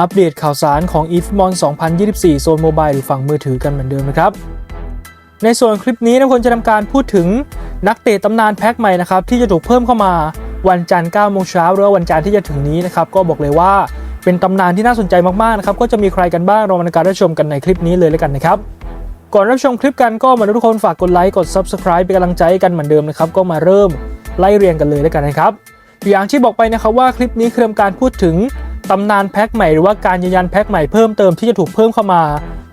อัปเดตข่าวสารของ e f m o n 2024 โซนโมบายหรือฝั่งมือถือกันเหมือนเดิมนะครับ ในส่วนคลิปนี้ทุกคนจะทำการพูดถึงนักเตะตำนานแพ็คใหม่นะครับที่จะถูกเพิ่มเข้ามาวันจันทร์9โมงเช้าหรือวันจันทร์ที่จะถึงนี้นะครับก็บอกเลยว่าเป็นตำนานที่น่าสนใจมากๆนะครับก็จะมีใครกันบ้างเรามาในการรับชมกันในคลิปนี้เลยแล้วกันนะครับก่อนรับชมคลิปกันก็มาทุกคนฝากกดไลค์กด Subscribe เป็นกำลังใจกันเหมือนเดิมนะครับก็มาเริ่มไล่เรียงกันเลยแล้วกันนะครับอย่างที่บอกไปนะครับว่าคลิปนี้คือการพูดถึง ตำนานแพ็คใหม่หรือว่าการยืนยันแพ็คใหม่เพิ่มเติมที่จะถูกเพิ่มเข้ามา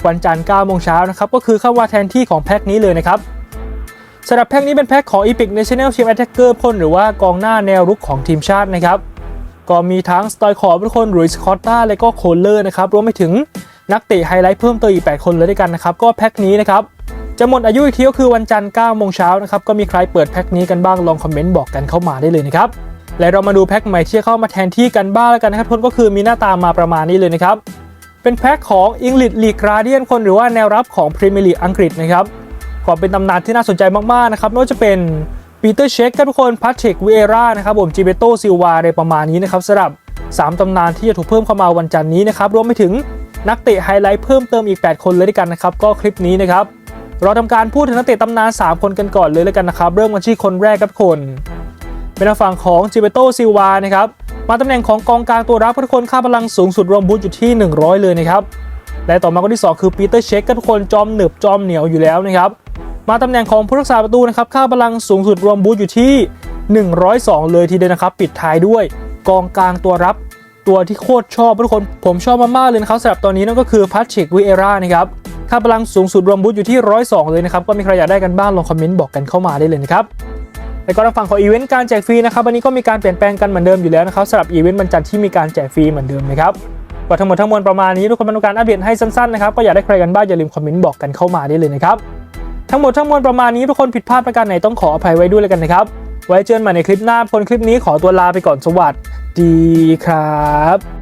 วันจันทร์9โมงเช้านะครับก็คือเข้ามาแทนที่ของแพ็คนี้เลยนะครับสำหรับแพ็คนี้เป็นแพ็คของ Epic National Team Attacker พ่นหรือว่ากองหน้าแนวรุกของทีมชาตินะครับก็มีทั้งสไตล์ขอบทุกคนหรือสคอตต้าและก็โคลเลอร์นะครับรวมไปถึงนักเตะไฮไลท์เพิ่มเติมอีก 8 คนเลยด้วยกันนะครับก็แพ็คนี้นะครับจะหมดอายุอีกทีก็คือวันจันทร์9โมงเช้านะครับก็มีใครเปิดแพ็คนี้กันบ้างลองคอมเมนต์บอกกันเข้ามาได้เลยนะครับ และเรามาดูแพ็คใหม่ที่เข้ามาแทนที่กันบ้างแล้วกันนะครับทุกคนก็คือมีหน้าตามาประมาณนี้เลยนะครับ เป็นแพ็คของ English League Guardian คนหรือว่าแนวรับของ Premier League อังกฤษนะครับก็เป็นตำนานที่น่าสนใจมากๆนะครับไม่ว่าจะเป็นปีเตอร์เชคครับทุกคนพัทเชกวีเอรานะครับผมจิเบโตซิลวาอะไรประมาณนี้นะครับสำหรับ 3 ตำนานที่จะถูกเพิ่มเข้ามาวันจันทร์นี้นะครับรวมไปถึงนักเตะไฮไลท์เพิ่มเติมอีก 8 คนเลยด้วยกันนะครับก็คลิปนี้นะครับเราทำการพูดถึงนักเตะตำนาน 3 คนกันก่อนเลยแล้วกันนะครับ เริ่มกันที่คนแรกครับคน เป็นทางฝั่งของจิเบโตซิวานะครับมาตำแหน่งของกองกลางตัวรับทุกคนค่าพลังสูงสุดรวมบูทอยู่ที่ 100 เลยนะครับและต่อมาคนที่ 2 คือปีเตอร์เช็คทุกคนจอมหนึบจอมเหนียวอยู่แล้วนะครับมาตำแหน่งของผู้รักษาประตูนะครับค่าพลังสูงสุดรวมบูทอยู่ที่ 102 เลยทีเดียวนะครับ ปิดท้ายด้วยกองกลางตัวรับตัวที่โคตรชอบทุกคนผมชอบมากๆเลยนะครับสำหรับตอนนี้นั่นก็คือพัชเชกวิเอร่านะครับค่าพลังสูงสุดรวมบูทอยู่ที่ 102 เลยนะครับก็มีใครอยากได้กันบ้างลองคอมเมนต์บอกกันเข้ามาได้เลยนะครับ แล้วก็ทางฝั่งของอีเวนต์การแจกฟรีนะครับวันนี้ก็มีการเปลี่ยนแปลงกันเหมือนเดิมอยู่แล้วนะครับสำหรับอีเวนต์วันจันทร์ที่มีการแจกฟรีเหมือนเดิมนะครับก็ทั้งหมดทั้งมวลประมาณนี้ทุกคนมาดูการอัปเดตให้สั้นๆนะครับก็อยากได้ใครกันบ้างอย่าลืมคอมเมนต์บอกกันเข้ามาได้เลยนะครับทั้งหมดทั้งมวลประมาณนี้ทุกคนผิดพลาดประการไหนต้องขออภัยไว้ด้วยเลยกันนะครับไว้เจอกันใหม่ในคลิปหน้าคนคลิปนี้ขอตัวลาไปก่อนสวัสดีครับ